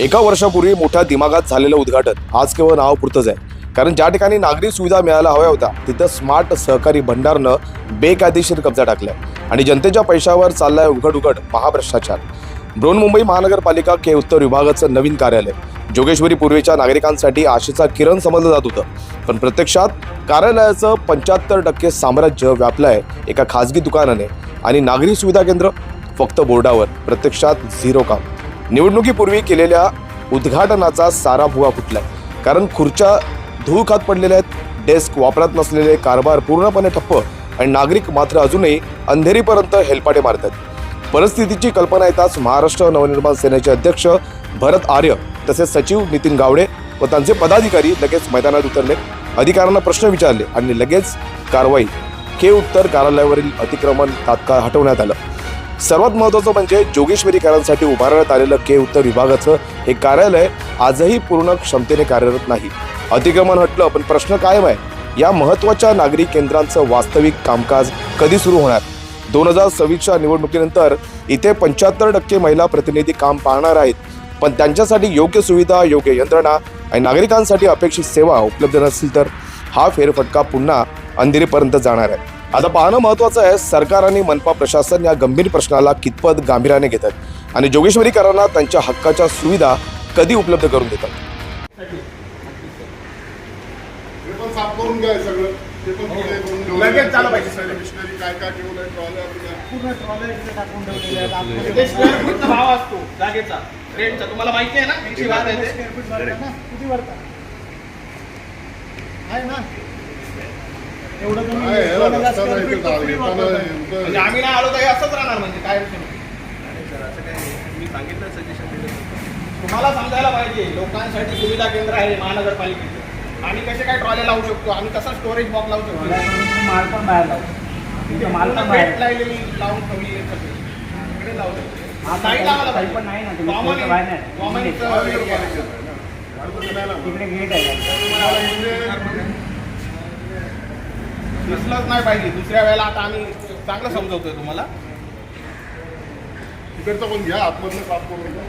एका वर्षापूर्वी मोठ्या दिमागात झालेलं उद्घाटन आज केवळ नाव पुरतंच आहे. कारण ज्या ठिकाणी नागरी सुविधा मिळायला हव्या होत्या तिथं स्मार्ट सहकारी भंडारनं बेकायदेशीर कब्जा टाकलाय आणि जनतेच्या पैशावर चाललाय उघड उघड महाभ्रष्टाचार बृहन्मुंबई महानगरपालिका के उत्तर विभागाचं नवीन कार्यालय. जोगेश्वरी पूर्वीच्या नागरिकांसाठी आशेचा किरण समजलं जात होतं. पण प्रत्यक्षात कार्यालयाचं पंच्याहत्तर टक्के साम्राज्य व्यापलंय एका खाजगी दुकानाने आणि नागरी सुविधा केंद्र फक्त बोर्डावर प्रत्यक्षात झिरो काम. निवडणुकीपूर्वी केलेल्या उद्घाटनाचा सारा भुवा फुटलाय. कारण खुर्च्या धूळ खात पडलेल्या आहेत डेस्क वापरात नसलेले कारभार पूर्णपणे ठप्प आणि नागरिक मात्र अजूनही अंधेरीपर्यंत हेलपाटे मारतात परिस्थितीची कल्पना येताच महाराष्ट्र नवनिर्माण सेनेचे अध्यक्ष भरत आर्य तसेच सचिव नितीन गावडे व त्यांचे पदाधिकारी लगेच मैदानात उतरले. अधिकाऱ्यांना प्रश्न विचारले आणि लगेच कारवाई के उत्तर कार्यालयावरील अतिक्रमण तात्काळ हटवण्यात आलं. सर्वात महत्त्वाचं म्हणजे जोगेश्वरीकरांसाठी उभारण्यात आलेलं के उत्तर विभागाचं हे कार्यालय आजही पूर्ण क्षमतेने कार्यरत नाही. अतिक्रमण हटलं पण प्रश्न कायम आहे. या महत्त्वाच्या नागरी केंद्रांचं वास्तविक कामकाज कधी सुरू होणार? दोन हजार सव्वीसच्या निवडणुकीनंतर इथे पंच्याहत्तर टक्के महिला प्रतिनिधी काम पाहणार आहेत. पण त्यांच्यासाठी योग्य सुविधा योग्य यंत्रणा आणि नागरिकांसाठी अपेक्षित सेवा उपलब्ध नसतील तर हा फेरफटका पुन्हा अंधेरीपर्यंत जाणार आहे. आता पाहणं महत्त्वाचं आहे सरकार आणि मनपा प्रशासन या गंभीर प्रश्नाला कितपत गांभीर्याने घेतात आणि जोगेश्वरीकरांना त्यांच्या हक्काच्या सुविधा कधी उपलब्ध करून देतात? हे तुम्हाला माहिती आहे ना? एवढं म्हणजे आम्ही नाही आलो तर हे असंच राहणार म्हणजे काय. मी सांगितलं सजेशन दिलं तुम्हाला समजायला पाहिजे लोकांसाठी सुविधा केंद्र आहे महानगरपालिकेचं. आम्ही कसे काय ट्रॉले लावू शकतो? आम्ही कसा स्टोरेज बॉक्स लावू शकतो? माल पण बाहेर लावू तिथे माल लावलेली लावून सगळी. इकडे लावू शकतो. हा, नाही लावायला काही पाहिजे. पण नाही ना, आहे. नाही. Common इकडे. इथं area आहे. गणपती नाही ना. तिकडे गेट आहे दिसलंच नाही पाहिजे. दुसऱ्या वेळेला आता आम्ही चांगलं समजवतोय तुम्हाला. तिकडचं पण घ्या आतमधलं काम करून घ्या.